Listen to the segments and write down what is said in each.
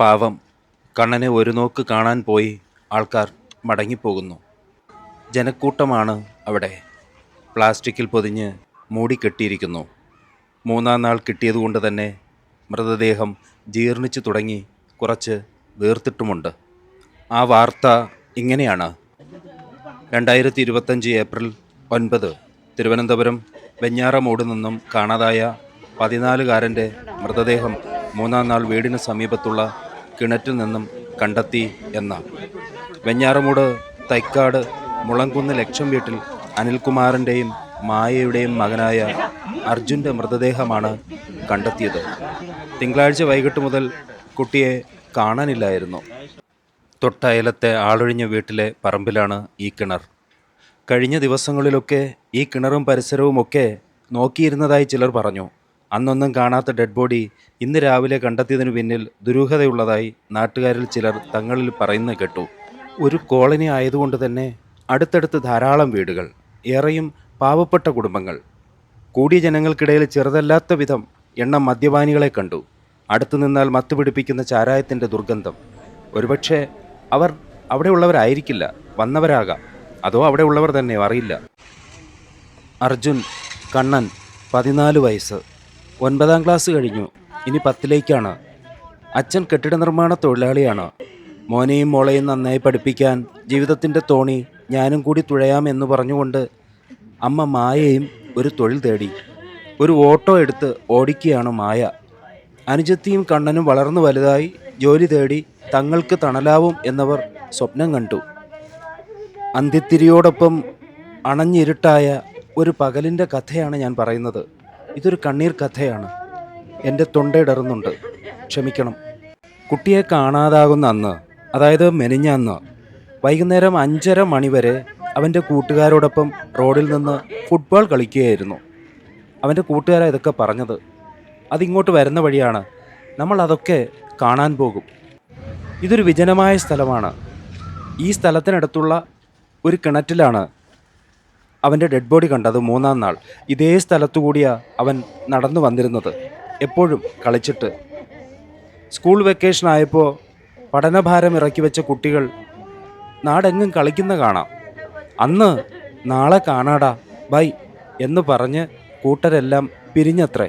പാവം കണ്ണനെ ഒരു നോക്ക് കാണാൻ പോയി ആൾക്കാർ മടങ്ങിപ്പോകുന്നു. ജനക്കൂട്ടമാണ് അവിടെ. പ്ലാസ്റ്റിക്കിൽ പൊതിഞ്ഞ് മൂടിക്കെട്ടിയിരിക്കുന്നു മൂന്നാം നാൾ കിട്ടിയതുകൊണ്ട് തന്നെ മൃതദേഹം ജീർണിച്ചു തുടങ്ങി കുറച്ച് വീർത്തിട്ടുമുണ്ട്. ആ വാർത്ത ഇങ്ങനെയാണ്. രണ്ടായിരത്തി ഇരുപത്തഞ്ച് ഏപ്രിൽ ഒൻപത് തിരുവനന്തപുരം വെഞ്ഞാറമൂട് നിന്നും കാണാതായ പതിനാലുകാരന്റെ മൃതദേഹം മൂന്നാം നാൾ വീടിന് സമീപത്തുള്ള കിണറ്റിൽ നിന്നും കണ്ടെത്തി എന്ന. വെഞ്ഞാറമൂട് തൈക്കാട് മുളങ്കുന്ന് ലക്ഷം വീട്ടിൽ അനിൽകുമാറിന്റെയും മായയുടെയും മകനായ അർജുന്റെ മൃതദേഹമാണ് കണ്ടെത്തിയത്. തിങ്കളാഴ്ച വൈകിട്ട് മുതൽ കുട്ടിയെ കാണാനില്ലായിരുന്നു. തൊട്ടയലത്തെ ആളൊഴിഞ്ഞ വീട്ടിലെ പറമ്പിലാണ് ഈ കിണർ. കഴിഞ്ഞ ദിവസങ്ങളിലൊക്കെ ഈ കിണറും പരിസരവുമൊക്കെ നോക്കിയിരുന്നതായി ചിലർ പറഞ്ഞു. അന്നൊന്നും കാണാത്ത ഡെഡ് ബോഡി ഇന്ന് രാവിലെ കണ്ടെത്തിയതിനു പിന്നിൽ ദുരൂഹതയുള്ളതായി നാട്ടുകാരിൽ ചിലർ തങ്ങളിൽ പറയുന്നു കേട്ടു. ഒരു കോളനി ആയതുകൊണ്ട് തന്നെ അടുത്തടുത്ത് ധാരാളം വീടുകൾ ഏറെയും പാവപ്പെട്ട കുടുംബങ്ങൾ. കൂടിയ ജനങ്ങൾക്കിടയിൽ ചെറുതല്ലാത്ത വിധം എണ്ണം മദ്യപാനികളെ കണ്ടു. അടുത്തു നിന്നാൽ മത്ത് ചാരായത്തിന്റെ ദുർഗന്ധം. ഒരുപക്ഷെ അവർ അവിടെയുള്ളവരായിരിക്കില്ല വന്നവരാകാം. അതോ അവിടെ ഉള്ളവർ തന്നെയോ അറിയില്ല. അർജുൻ കണ്ണൻ പതിനാല് വയസ്സ്. ഒൻപതാം ക്ലാസ് കഴിഞ്ഞു. ഇനി പത്തിലേക്കാണ്. അച്ഛൻ കെട്ടിട നിർമ്മാണ തൊഴിലാളിയാണ്. മോനെയും മോളെയും നന്നായി പഠിപ്പിക്കാൻ ജീവിതത്തിന്റെ തോണി ഞാനും കൂടി തുഴയാമെന്ന് പറഞ്ഞുകൊണ്ട് അമ്മ മായയും ഒരു തൊഴിൽ തേടി. ഒരു ഓട്ടോ എടുത്ത് ഓടിക്കുകയാണ് മായ. അനുജത്തിയും കണ്ണനും വളർന്നു വലുതായി ജോലി തേടി തങ്ങൾക്ക് തണലാവും എന്നവർ സ്വപ്നം കണ്ടു. അന്ത്യത്തിരിയോടൊപ്പം അണഞ്ഞിരുട്ടായ ഒരു പകലിന്റെ കഥയാണ് ഞാൻ പറയുന്നത്. ഇതൊരു കണ്ണീർ കഥയാണ്. എന്റെ തൊണ്ടയിടറുന്നുണ്ട് ക്ഷമിക്കണം. കുട്ടിയെ കാണാതാകുന്ന അന്ന് അതായത് മെനിഞ്ഞ അന്ന് വൈകുന്നേരം അഞ്ചര മണിവരെ അവന്റെ കൂട്ടുകാരോടൊപ്പം റോഡിൽ നിന്ന് ഫുട്ബോൾ കളിക്കുകയായിരുന്നു. അവന്റെ കൂട്ടുകാരാ ഇതൊക്കെ പറഞ്ഞത്. അതിങ്ങോട്ട് വരുന്ന വഴിയാണ് നമ്മൾ അതൊക്കെ കാണാൻ പോകും. ഇതൊരു വിജനമായ സ്ഥലമാണ്. ഈ സ്ഥലത്തിനടുത്തുള്ള ഒരു കിണറ്റിലാണ് അവന്റെ ഡെഡ് ബോഡി കണ്ടത് മൂന്നാം നാൾ. ഇതേ സ്ഥലത്തു കൂടിയാ അവൻ നടന്നു വന്നിരുന്നത്. എപ്പോഴും കളിച്ചിട്ട്. സ്കൂൾ വെക്കേഷൻ ആയപ്പോൾ പഠനഭാരം ഇറക്കി വെച്ച കുട്ടികൾ നാടെങ്ങും കളിക്കുന്ന കാണാം. അന്ന് നാളെ കാണാടാ ബൈ എന്ന് പറഞ്ഞ് കൂട്ടരെല്ലാം പിരിഞ്ഞത്രേ.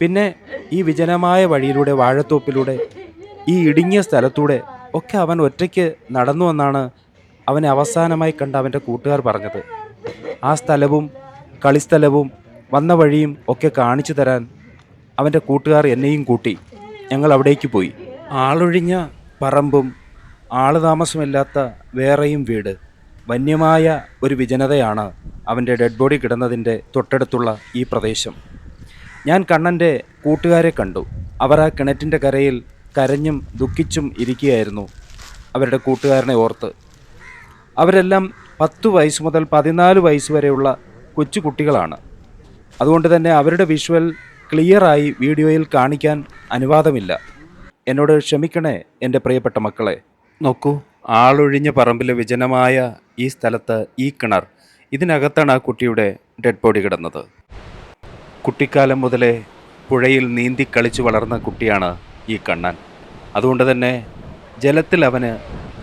പിന്നെ ഈ വിജനമായ വഴിയിലൂടെ വാഴത്തോപ്പിലൂടെ ഈ ഇടുങ്ങിയ സ്ഥലത്തൂടെ ഒക്കെ അവൻ ഒറ്റയ്ക്ക് നടന്നു എന്നാണ് അവനെ അവസാനമായി കണ്ട അവന്റെ കൂട്ടുകാർ പറഞ്ഞത്. ആ സ്ഥലവും കളിസ്ഥലവും വന്ന വഴിയും ഒക്കെ കാണിച്ചു തരാൻ അവന്റെ കൂട്ടുകാർ എന്നെയും കൂട്ടി ഞങ്ങൾ അവിടേക്ക് പോയി. ആളൊഴിഞ്ഞ പറമ്പും ആൾ താമസമില്ലാത്ത വേറെയും വീട്. വന്യമായ ഒരു വിജനതയാണ് അവന്റെ ഡെഡ് ബോഡി കിടന്നതിന്റെ തൊട്ടടുത്തുള്ള ഈ പ്രദേശം. ഞാൻ കണ്ണന്റെ കൂട്ടുകാരെ കണ്ടു. അവർ ആ കിണറ്റിന്റെ കരയിൽ കരഞ്ഞും ദുഃഖിച്ചും ഇരിക്കുകയായിരുന്നു അവരുടെ കൂട്ടുകാരനെ ഓർത്ത്. അവരെല്ലാം പത്തു വയസ്സ് മുതൽ പതിനാല് വയസ്സ് വരെയുള്ള കൊച്ചു കുട്ടികളാണ്. അതുകൊണ്ട് തന്നെ അവരുടെ വിഷ്വൽ ക്ലിയറായി വീഡിയോയിൽ കാണിക്കാൻ അനുവാദമില്ല. എന്നോട് ക്ഷമിക്കണേ എന്റെ പ്രിയപ്പെട്ട മക്കളെ. നോക്കൂ ആളൊഴിഞ്ഞ പറമ്പിലെ വിജനമായ ഈ സ്ഥലത്ത് ഈ കിണർ. ഇതിനകത്താണ് ആ കുട്ടിയുടെ ഡെഡ് ബോഡി കിടന്നത്. കുട്ടിക്കാലം മുതലേ പുഴയിൽ നീന്തി കളിച്ചു വളർന്ന കുട്ടിയാണ് ഈ കണ്ണൻ. അതുകൊണ്ട് തന്നെ ജലത്തിൽ അവന്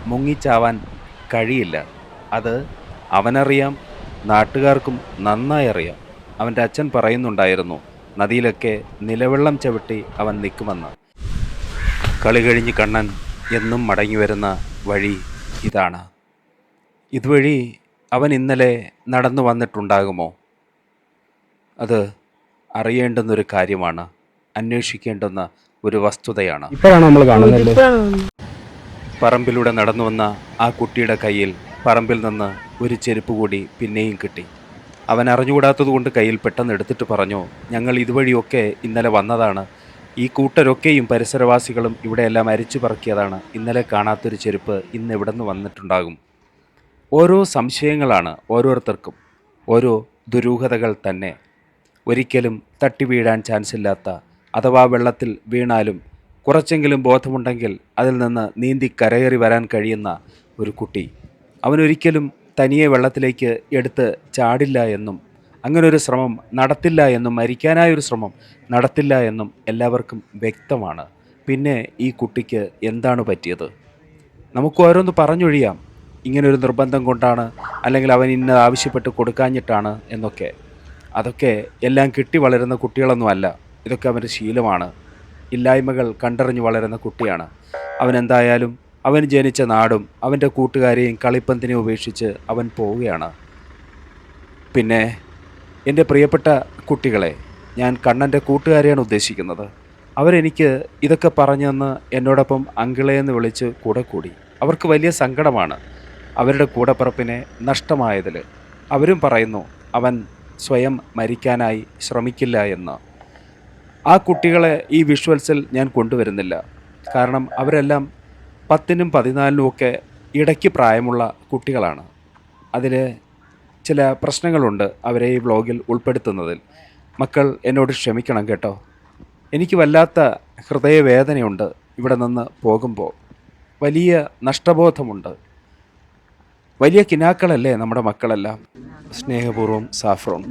മുങ്ങിച്ചാവാൻ കഴിയില്ല. അത് അവനറിയാം നാട്ടുകാർക്കും നന്നായി അറിയാം. അവന്റെ അച്ഛൻ പറയുന്നുണ്ടായിരുന്നു നദിയിലൊക്കെ നിലവെള്ളം ചവിട്ടി അവൻ നിൽക്കുമെന്ന്. കളി കഴിഞ്ഞ് കണ്ണൻ എന്നും മടങ്ങി വരുന്ന വഴി ഇതാണ്. ഇതുവഴി അവൻ ഇന്നലെ നടന്നു വന്നിട്ടുണ്ടാകുമോ? അത് അറിയേണ്ടുന്നൊരു കാര്യമാണ് അന്വേഷിക്കേണ്ടുന്ന ഒരു വസ്തുതയാണ്. ഇപ്പോഴാണ് നമ്മൾ കാണുന്നത് പറമ്പിലൂടെ നടന്നു വന്ന ആ കുട്ടിയുടെ കയ്യിൽ പറമ്പിൽ നിന്ന് ഒരു ചെരുപ്പ് കൂടി പിന്നെയും കിട്ടി. അവൻ അറിഞ്ഞുകൂടാത്തതുകൊണ്ട് കയ്യിൽ പെട്ടെന്ന് എടുത്തിട്ട് പറഞ്ഞു ഞങ്ങൾ ഇതുവഴിയൊക്കെ ഇന്നലെ വന്നതാണ്. ഈ കൂട്ടരൊക്കെയും പരിസരവാസികളും ഇവിടെയെല്ലാം അരിച്ചു പറക്കിയതാണ്. ഇന്നലെ കാണാത്തൊരു ചെരുപ്പ് ഇന്ന് ഇവിടെ നിന്ന് വന്നിട്ടുണ്ടാകും. ഓരോ സംശയങ്ങളാണ് ഓരോരുത്തർക്കും. ഓരോ ദുരൂഹതകൾ തന്നെ. ഒരിക്കലും തട്ടി വീഴാൻ ചാൻസ് ഇല്ലാത്ത അഥവാ വെള്ളത്തിൽ വീണാലും കുറച്ചെങ്കിലും ബോധമുണ്ടെങ്കിൽ അതിൽ നിന്ന് നീന്തി കരയേറി വരാൻ കഴിയുന്ന ഒരു കുട്ടി. അവനൊരിക്കലും തനിയെ വെള്ളത്തിലേക്ക് എടുത്ത് ചാടില്ല എന്നും അങ്ങനൊരു ശ്രമം നടത്തില്ല എന്നും മരിക്കാനായൊരു ശ്രമം നടത്തില്ല എന്നും എല്ലാവർക്കും വ്യക്തമാണ്. പിന്നെ ഈ കുട്ടിക്ക് എന്താണ് പറ്റിയത്? നമുക്ക് ഓരോന്ന് പറഞ്ഞൊഴിയാം. ഇങ്ങനൊരു നിർബന്ധം കൊണ്ടാണ് അല്ലെങ്കിൽ അവൻ ഇന്ന ആവശ്യപ്പെട്ട് കൊടുക്കാഞ്ഞിട്ടാണ് എന്നൊക്കെ. അതൊക്കെ എല്ലാം കിട്ടി വളരുന്ന കുട്ടികളൊന്നുമല്ല ഇതൊക്കെ അവന്റെ ശീലമാണ്. ഇല്ലായ്മകൾ കണ്ടറിഞ്ഞ് വളരുന്ന കുട്ടിയാണ്. അവൻ എന്തായാലും അവൻ ജനിച്ച നാടും അവന്റെ കൂട്ടുകാരെയും കളിപ്പന്തിനെ ഉപേക്ഷിച്ച് അവൻ പോവുകയാണ്. പിന്നെ എന്റെ പ്രിയപ്പെട്ട കുട്ടികളെ ഞാൻ കണ്ണന്റെ കൂട്ടുകാരെയാണ് ഉദ്ദേശിക്കുന്നത്. അവരെനിക്ക് ഇതൊക്കെ പറഞ്ഞു തന്ന് എന്നോടൊപ്പം അങ്കിളെ എന്ന് വിളിച്ച് കൂടെ കൂടി. അവർക്ക് വലിയ സങ്കടമാണ് അവരുടെ കൂടപ്പിറപ്പിനെ നഷ്ടമായതിൽ. അവരും പറയുന്നു അവൻ സ്വയം മരിക്കാനായി ശ്രമിക്കില്ല എന്ന്. ആ കുട്ടികളെ ഈ വിഷ്വൽസിൽ ഞാൻ കൊണ്ടുവരുന്നില്ല. കാരണം അവരെല്ലാം പത്തിനും പതിനാലിനും ഒക്കെ ഇടയ്ക്ക് പ്രായമുള്ള കുട്ടികളാണ്. അതിൽ ചില പ്രശ്നങ്ങളുണ്ട് അവരെ ഈ വ്ളോഗിൽ ഉൾപ്പെടുത്തുന്നതിൽ. മക്കൾ എന്നോട് ക്ഷമിക്കണം കേട്ടോ. എനിക്ക് വല്ലാത്ത ഹൃദയവേദനയുണ്ട് ഇവിടെ നിന്ന് പോകുമ്പോൾ. വലിയ നഷ്ടബോധമുണ്ട്. വലിയ കിനാക്കളല്ലേ നമ്മുടെ മക്കളെല്ലാം. സ്നേഹപൂർവം സാഫ്രോൺ.